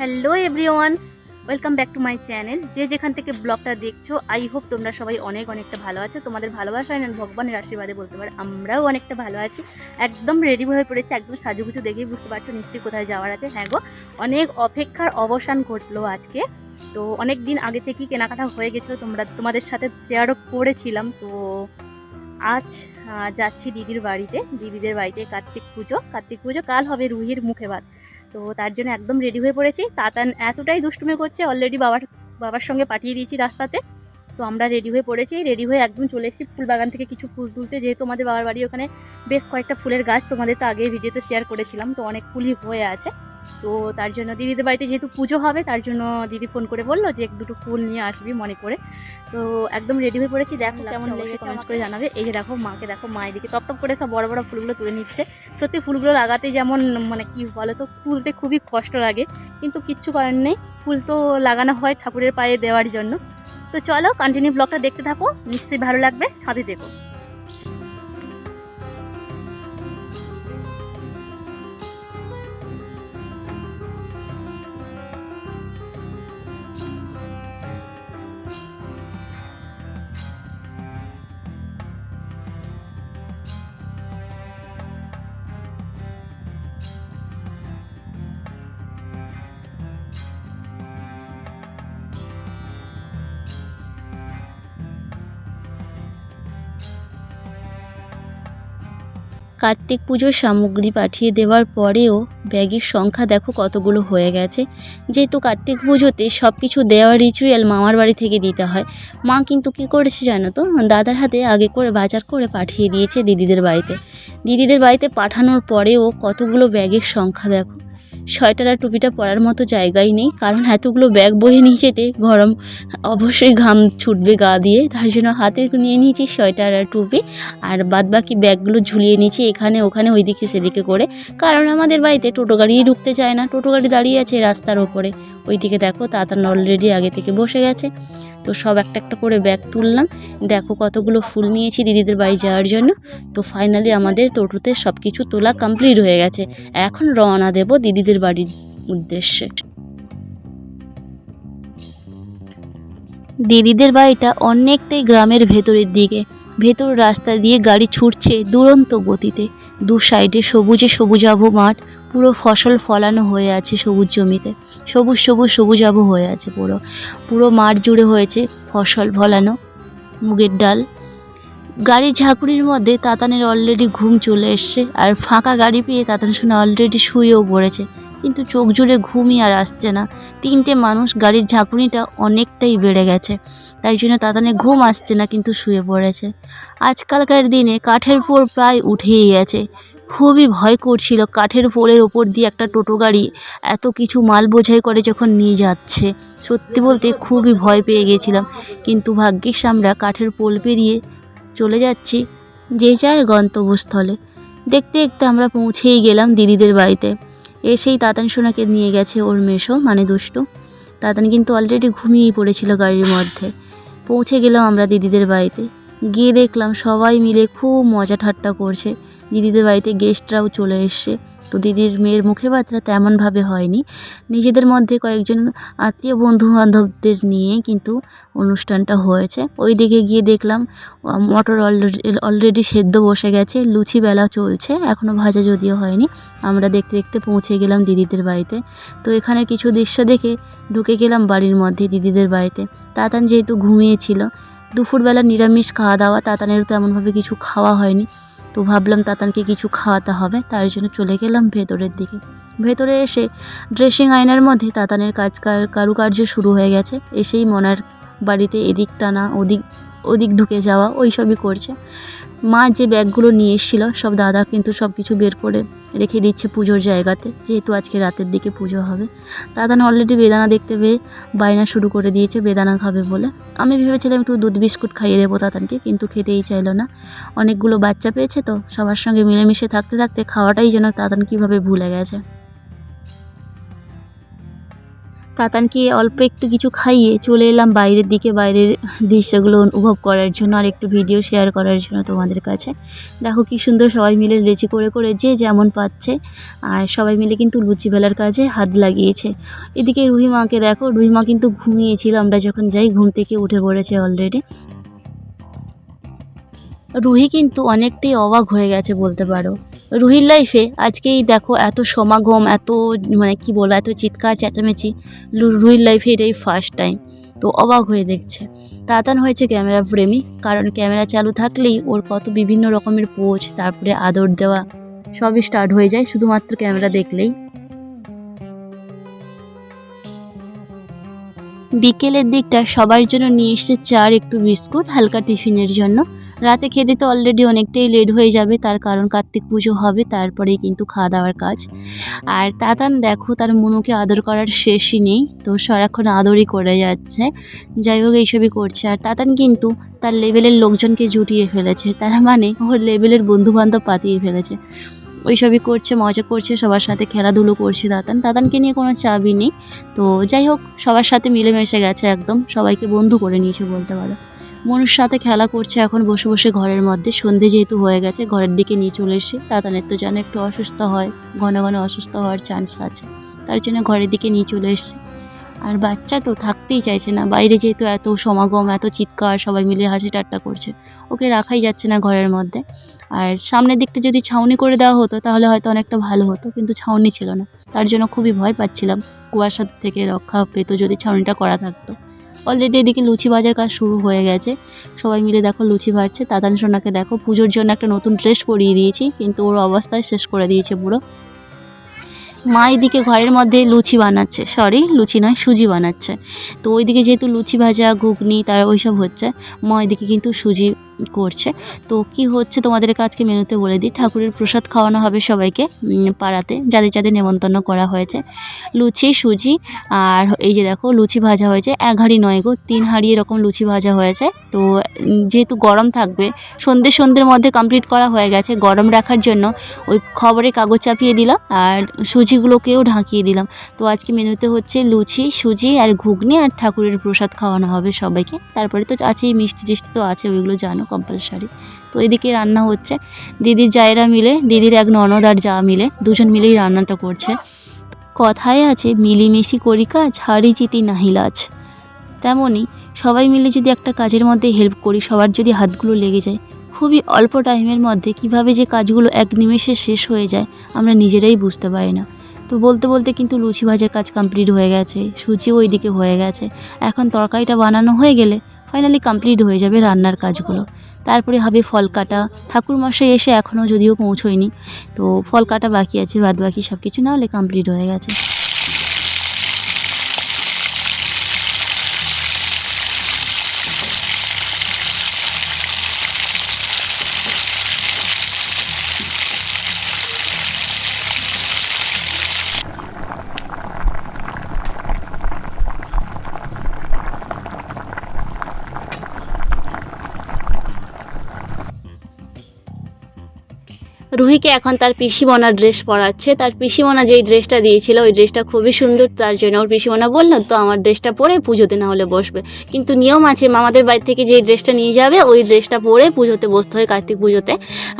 Hello everyone welcome back to my channel যে যেখান থেকে ব্লগটা দেখছ আই হোপ তোমরা সবাই অনেক অনেকটা ভালো আছো। তোমাদের ভালোবাসা আর ভগবানের আশীর্বাদে বলতে পারো, আমরাও অনেকটা ভালো আছি। একদম রেডি হয়ে পড়েছি, একদম সাজুগুজু দেখেই বুঝতে পারছ নিশ্চয়ই কোথায় যাওয়ার আছে। হ্যাঁ গো, অনেক অপেক্ষার অবসান ঘটলো আজকে। তো অনেক দিন আগে থেকেই কেনাকাটা হয়ে গেছিল, তোমরা তোমাদের সাথে শেয়ারও করেছিলাম। তো আজ যাচ্ছি দিদির বাড়িতে। দিদিদের বাড়িতে কার্তিক পুজো। কার্তিক পুজো কাল হবে রুহির মুখে ভাত। তো তার জন্য একদম রেডি হয়ে পড়েছি। তাতান এতটাই দুষ্টুমি করছে অলরেডি বাবার বাবার সঙ্গে পাঠিয়ে দিয়েছি রাস্তাতে। তো আমরা রেডি হয়ে পড়েছি রেডি হয়ে একদম চলে এসেছি ফুল বাগান থেকে কিছু ফুল তুলতে। যেহেতু আমাদের বাবার বাড়ি ওখানে বেশ কয়েকটা ফুলের গাছ তোমাদের তো আগে ভিডিওতে শেয়ার করেছিলাম, তো অনেক ফুলই হয়ে আছে। তো তার জন্য দিদিদের বাড়িতে যেহেতু পুজো হবে তার জন্য দিদি ফোন করে বলল যে এক দুটো ফুল নিয়ে আসবি মনে করে। তো একদম রেডি হয়ে পড়েছি। দেখো কেমন লেগে কমেন্টস করে জানাবে। এই যে দেখো মাকে দেখো মায়ের দিকে টপ টপ করে সব বড় বড় ফুলগুলো তুলে নিচ্ছে। সত্যি ফুলগুলো লাগাতে যেমন মানে কি বলো তো তুলতে খুবই কষ্ট লাগে। কিন্তু কিচ্ছু করার নেই। ফুল তো লাগানো হয় ঠাকুরের পায়ে দেওয়ার জন্য। তো চলো কন্টিনিউ ব্লগটা দেখতে থাকো। নিশ্চয়ই ভালো লাগবে। সাথে দেখো কার্তিক পুজোর সামগ্রী পাঠিয়ে দেওয়ার পরেও ব্যাগের সংখ্যা দেখো কতগুলো হয়ে গেছে। যেহেতু কার্তিক পুজোতে সব কিছু দেওয়ার রিচুয়াল মামার বাড়ি থেকে দিতে হয়। মা কিন্তু কী করেছে জানো তো? দাদার হাতে আগে করে বাজার করে পাঠিয়ে দিয়েছে দিদিদের বাড়িতে। দিদিদের বাড়িতে পাঠানোর পরেও কতগুলো ব্যাগের সংখ্যা দেখো। সোয়েটার আর টুপিটা পরার মতো জায়গাই নেই। কারণ এতগুলো ব্যাগ বয়ে নিয়ে যেতে গরম, অবশ্যই ঘাম ছুটবে গা দিয়ে। তার জন্য হাতে নিয়ে নিয়েছি সোয়েটার আর টুপি। আর বাদ বাকি ব্যাগগুলো ঝুলিয়ে নিয়েছি এখানে, ওখানে, ওইদিকে, সেদিকে করে। কারণ আমাদের বাড়িতে টোটো গাড়িই ঢুকতে চায় না। টোটো গাড়ি দাঁড়িয়ে আছে রাস্তার ওপরে। ওইদিকে দেখো তাতান অলরেডি আগে থেকে বসে গেছে। তো সব একটা একটা করে ব্যাগ তুললাম। দেখো কতগুলো ফুল নিয়েছি দিদিদের বাড়ি যাওয়ার জন্য। তো ফাইনালি আমাদের টোটোতে সব কিছু তোলা কমপ্লিট হয়ে গেছে। এখন রওনা দেব দিদিদের বাড়ির উদ্দেশ্যে। দিদিদের বাড়িটা অনেকটাই গ্রামের ভেতরের দিকে। ভেতর রাস্তা দিয়ে গাড়ি ছুটছে দুরন্ত গতিতে। দু সাইডে সবুজে সবুজাভ মাঠ। পুরো ফসল ফলানো হয়ে আছে সবুজ জমিতে। সবুজ সবুজ সবুজাভ হয়ে আছে পুরো। পুরো মাঠ জুড়ে হয়েছে ফসল ফলানো, মুগের ডাল। গাড়ির ঝাঁকুনির মধ্যে তাতানের অলরেডি ঘুম চলে এসছে আর ফাঁকা গাড়ি পেয়ে তাতান শুনে অলরেডি শুয়েও পড়েছে। কিন্তু চোখ জুড়ে ঘুমই আর আসছে না। তিনটে মানুষ গাড়ির ঝাঁকুনিটা অনেকটাই বেড়ে গেছে। তাই জন্য তাতানে ঘুম আসছে না, কিন্তু শুয়ে পড়েছে। আজকালকার দিনে কাঠের পোল প্রায় উঠেই গেছে। খুবই ভয় করছিল। কাঠের পোলের ওপর দিয়ে একটা টোটো গাড়ি এত কিছু মাল বোঝাই করে যখন নিয়ে যাচ্ছে। সত্যি বলতে খুবই ভয় পেয়ে গেছিলাম। কিন্তু ভাগ্যিস আমরা কাঠের পোল পেরিয়ে চলে যাচ্ছি যে যার গন্তব্যস্থলে। দেখতে দেখতে আমরা পৌঁছেই গেলাম দিদিদের বাড়িতে। এসেই তাতান সোনাকে নিয়ে গেছে ওর মেশো মানে দুষ্টু। তাতান কিন্তু অলরেডি ঘুমিয়েই পড়েছিল গাড়ির মধ্যে। পৌঁছে গেলাম আমরা দিদিদের বাড়িতে। গিয়ে দেখলাম সবাই মিলে খুব মজা ঠাট্টা করছে। দিদিদের বাড়িতে গেস্টরাও চলে এসছে। তো দিদির মেয়ের মুখে বার্তা তেমনভাবে হয়নি। নিজেদের মধ্যে কয়েকজন আত্মীয় বন্ধু বান্ধবদের নিয়ে কিন্তু অনুষ্ঠানটা হয়েছে। ওই দিকে গিয়ে দেখলাম মটর অলরেডি সেদ্ধ বসে গেছে, লুচি বেলা চলছে এখনও ভাজা যদিও হয়নি। আমরা দেখতে দেখতে পৌঁছে গেলাম দিদিদের বাড়িতে। তো এখানে কিছু দৃশ্য দেখে ঢুকে গেলাম বাড়ির মধ্যে দিদিদের বাড়িতে। তাতান যেহেতু ঘুমিয়েছিল, দুপুরবেলা নিরামিষ খাওয়া দাওয়া তাতানেরও তেমনভাবে কিছু খাওয়া হয়নি। তো ভাবলাম তাতানকে কিছু খাওয়াতে হবে তার জন্য চলে গেলাম ভেতরের দিকে। ভেতরে এসে ড্রেসিং আয়নার মধ্যে তাতানের কাজ কার- কারুকার্য শুরু হয়ে গেছে। এসেই মনার বাড়িতে এদিক টানা, ওদিক ওদিক ঢুকে যাওয়া ওই সবই করছে। মা যে ব্যাগগুলো নিয়ে এসেছিল, সব দাদা কিন্তু সব কিছু বের করে রেখে দিচ্ছে পুজোর জায়গাতে, যেহেতু আজকে রাতের দিকে পুজো হবে। দাদান অলরেডি বেদানা দেখতে পেয়ে বায়না শুরু করে দিয়েছে, বেদানা খাবে বলে। আমি ভেবেছিলাম একটু দুধ বিস্কুট খাইয়ে দেবো দাদানকে, কিন্তু খেতেই চাইলো না। অনেকগুলো বাচ্চা পেয়েছে তো, সবার সঙ্গে মিলেমিশে থাকতে থাকতে খাওয়াটাই যেন তাতান কীভাবে ভুলে গেছে। তাতানকে অল্প একটু কিছু খাইয়ে চলে এলাম বাইরের দিকে, বাইরের দৃশ্যগুলো অনুভব করার জন্য আর একটু ভিডিও শেয়ার করার জন্য তোমাদের কাছে। দেখো কি সুন্দর সবাই মিলে লেচি করে করে যে যেমন পাচ্ছে, আর সবাই মিলে কিন্তু লুচি বেলার কাজে হাত লাগিয়েছে। এদিকে রুহি মাকে দেখো, রুহি মা কিন্তু ঘুমিয়েছিল, আমরা যখন যাই ঘুম থেকে উঠে পড়েছে অলরেডি রুহি কিন্তু অনেকটাই অবাক হয়ে গেছে বলতে পারো। রুহির লাইফে আজকেই দেখো এত সমাগম, এত মানে কি বলব, এত চিৎকার, চেঁচামেচি রুহির লাইফে এটাই ফার্স্ট টাইম তো অবাক হয়ে দেখছে। তাতান হয়েছে ক্যামেরা প্রেমী, কারণ ক্যামেরা চালু থাকলেই ওর কত বিভিন্ন রকমের পোজ তারপরে আদর দেওয়া, সবই স্টার্ট হয়ে যায়, শুধুমাত্র ক্যামেরা দেখলেই। বিকেলের দিকটা সবার জন্য নিয়ে এসেছে চার একটু বিস্কুট, হালকা টিফিনের জন্য। রাতে খেতে তো অলরেডি অনেকটাই লেট হয়ে যাবে, তার কারণ কার্তিক পুজো হবে তারপরেই কিন্তু খাওয়া দাওয়ার কাজ। আর তাতান দেখো, তার মনুকে আদর করার শেষই নেই, তো সারাক্ষণ আদরই করে যাচ্ছে। যাই হোক, এইসবই করছে। আর তাতান কিন্তু তার লেভেলের লোকজনকে জুটিয়ে ফেলেছে, তার মানে ওর লেভেলের বন্ধুবান্ধব পাতিয়ে ফেলেছে। ওইসবই করছে, মজা করছে, সবার সাথে খেলাধুলো করছে দাতান দাতানকে নিয়ে কোনো চাবই নেই, তো যাই হোক, সবার সাথে মিলেমিশে গেছে একদম, সবাইকে বন্ধু করে নিয়েছে বলতে পারো। মনুর সাথে খেলা করছে এখন বসে বসে ঘরের মধ্যে। সন্ধে যেহেতু হয়ে গেছে, ঘরের দিকে নিয়ে চলে এসে তাতানের তো যেন একটু অসুস্থ হয়, ঘন ঘন অসুস্থ হওয়ার চান্স আছে। তার জন্য ঘরের দিকে নিয়ে চলে এসছে। আর বাচ্চা তো থাকতেই চাইছে না। বাইরে যেহেতু এত সমাগম, এত চিৎকার, সবাই মিলে হাসি ঠাট্টা করছে। ওকে রাখাই যাচ্ছে না ঘরের মধ্যে। আর সামনের দিকটা যদি ছাউনি করে দেওয়া হতো, তাহলে হয়তো অনেকটা ভালো হতো, কিন্তু ছাউনি ছিল না। তার জন্য খুবই ভয় পাচ্ছিলাম। কুয়াশা থেকে রক্ষা পেতো যদি ছাউনিটা করা থাকতো। অলরেডি এদিকে লুচি ভাজার কাজ শুরু হয়ে গেছে। সবাই মিলে দেখো লুচি ভাজছে। তাতান সোনাকে দেখো, পুজোর জন্য একটা নতুন ড্রেস পরিয়ে দিয়েছি, কিন্তু ওর অবস্থায় শেষ করে দিয়েছে পুরো। মা এদিকে ঘরের মধ্যে লুচি বানাচ্ছে। সরি লুচি নয়, সুজি বানাচ্ছে। তো ওইদিকে যেহেতু লুচি ভাজা, ঘুগনি, তার ওইসব হচ্ছে, মা এদিকে কিন্তু সুজি করছে। তো কি হচ্ছে তোমাদেরকে আজকে মেনুতে বলে দিই। ঠাকুরের প্রসাদ খাওয়ানো হবে সবাইকে পাড়াতে। যাদের যাদের নেমন্তন্ন করা হয়েছে। লুচি, সুজি আর এই যে দেখো, লুচি ভাজা হয়েছে। এক হাঁড়ি নয় গো, তিন হাঁড়ি এরকম লুচি ভাজা হয়েছে। তো যেহেতু গরম থাকবে, সন্ধ্যে সন্ধ্যের মধ্যে কমপ্লিট করা হয়ে গেছে। গরম রাখার জন্য ওই খবরে কাগজ চাপিয়ে দিলাম আর সুজিগুলোকেও ঢাকিয়ে দিলাম। তো আজকে মেনুতে হচ্ছে লুচি, সুজি আর ঘুগনি আর ঠাকুরের প্রসাদ খাওয়ানো হবে সবাইকে। তারপরে তো আছেই, মিষ্টি টিষ্টি তো আছে, ওইগুলো জানো। কম্পালসারি তো এদিকে রান্না হচ্ছে। দিদির জায়েরা মিলে, দিদির এক ননদ আর যা মিলে, দুজন মিলেই রান্নাটা করছে। কথায় আছে, মিলিমিশি করি কাজ হারি চিতি নাহি লাজ। তেমনই সবাই মিলে যদি একটা কাজের মধ্যে হেল্প করি, সবার যদি হাতগুলো লেগে যায়, খুবই অল্প টাইমের মধ্যে কীভাবে যে কাজগুলো এক নিমেষে শেষ হয়ে যায়, আমরা নিজেরাই বুঝতে পারি না। তো বলতে বলতে কিন্তু লুচি ভাজার কাজ কমপ্লিট হয়ে গেছে, সুজিও ওইদিকে হয়ে গেছে। এখন তরকারিটা বানানো হয়ে গেলে ফাইনালি কমপ্লিট হয়ে যাবে রান্নার কাজগুলো। তারপরে হবে ফল কাটা। ঠাকুরমশাই এসে এখনও যদিও পৌঁছোয়নি, তো ফল কাটা বাকি আছে বাদ বাকি সব কিছু না হলে কমপ্লিট হয়ে গেছে। রুহিকে এখন তার পিসিমনা ড্রেস পরাচ্ছে। তার পিসিমনা যেই ড্রেসটা দিয়েছিল, ওই ড্রেসটা খুবই সুন্দর তার জন্য। ওর পিসিমনা বলল, তো আমার ড্রেসটা পরে পুজোতে না হলে বসবে। কিন্তু নিয়ম আছে, মামাদের বাড়ি থেকে যেই ড্রেসটা নিয়ে যাবে, ওই ড্রেসটা পরে পুজোতে বসতে হয় কার্তিক পুজোতে।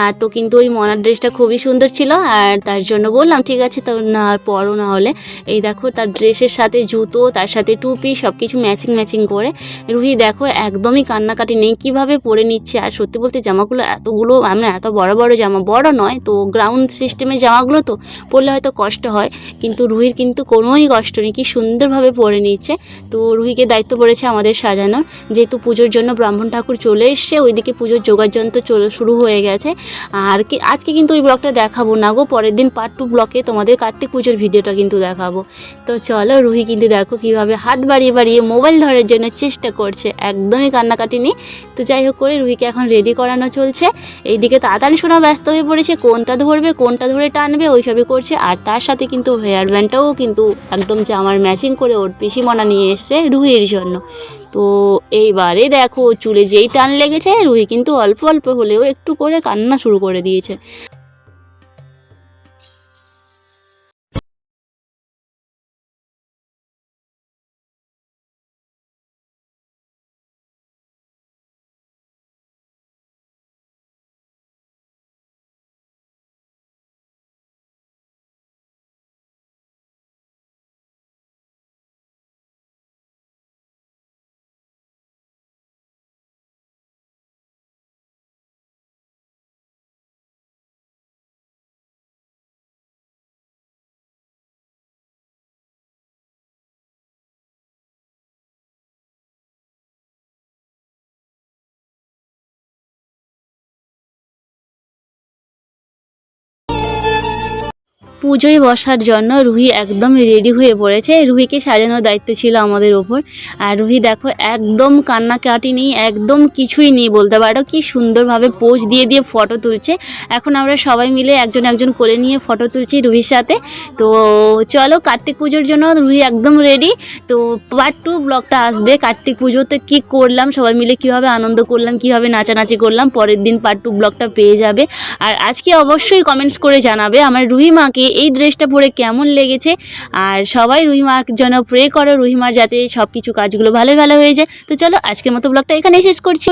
আর তো কিন্তু ওই মনার ড্রেসটা খুবই সুন্দর ছিল, আর তার জন্য বললাম, ঠিক আছে, তো না পরো না হলে। এই দেখো, তার ড্রেসের সাথে জুতো, তার সাথে টুপি সব কিছু ম্যাচিং ম্যাচিং করে। রুহি দেখো, একদমই কান্নাকাটি নেই, কীভাবে পরে নিচ্ছে? আর সত্যি বলতে জামাগুলো এতগুলো, আমরা এত বড় বড় জামা, বড় নয়, তো গ্রাউন্ড সিস্টেমে জামাগুলো তো পরলে হয়তো কষ্ট হয়, কিন্তু রুহির কিন্তু কোনোই কষ্ট নেই, কি সুন্দরভাবে পরে নিচ্ছে তো রুহিকে দায়িত্ব পড়েছে আমাদের সাজানোর, যেহেতু পুজোর জন্য ব্রাহ্মণ ঠাকুর চলে এসছে, ওইদিকে পুজোর যোগাযন্ত্র চলে শুরু হয়ে গেছে। আর কি, আজকে কিন্তু ওই ব্লগটা দেখাবো না গো, পরের দিন পার্ট টু ব্লকে তোমাদের কার্তিক পুজোর ভিডিওটা কিন্তু দেখাবো। তো চলো রুহি কিন্তু দেখো কীভাবে হাত বাড়িয়ে বাড়িয়ে মোবাইল ধরার জন্য চেষ্টা করছে, একদমই কান্নাকাটি নেই। তো যাই হোক করে রুহিকে এখন রেডি করানো চলছে। এইদিকে তাড়াতাড়ি শোনা ব্যস্ত হয়ে পড়েছে কোনটা ধরবে, কোনটা ধরে টানবে, ওইসবই করছে। আর তার সাথে কিন্তু হেয়ার ব্যান্ডটাও কিন্তু একদম যে আমার ম্যাচিং করে ওর পিসিমনা নিয়ে এসছে রুহির জন্য। তো এইবারে দেখো, চুলে যেই টান লেগেছে, রুহি কিন্তু অল্প অল্প হলেও একটু করে কান্না শুরু করে দিয়েছে। পুজোয় বসার জন্য রুহি একদম রেডি হয়ে পড়েছে। রুহিকে সাজানোর দায়িত্ব ছিল আমাদের ওপর। আর রুহি দেখো, একদম কান্নাকাটি নেই, একদম কিছুই নেই বলতে পারো। কি সুন্দরভাবে পোজ দিয়ে দিয়ে ফটো তুলছে। এখন আমরা সবাই মিলে একজন একজন কোলে নিয়ে ফটো তুলছি রুহির সাথে। তো চলো কার্তিক পুজোর জন্য রুহি একদম রেডি তো পার্ট টু ব্লগটা আসবে, কার্তিক পুজোতে কী করলাম, সবাই মিলে কীভাবে আনন্দ করলাম, কীভাবে নাচানাচি করলাম, পরের দিন পার্ট টু ব্লগটা পেয়ে যাবে। আর আজকে অবশ্যই কমেন্টস করে জানাবে, আমার রুহি মাকে এই ড্রেসটা পরে কেমন লেগেছে? আর সবাই রুহিমার জন্য প্রে করো, রুহিমার যাতে সব কিছু কাজগুলো ভালোই ভালো হয়ে যায়। তো চলো আজকের মতো ব্লগটা এখানেই শেষ করছি।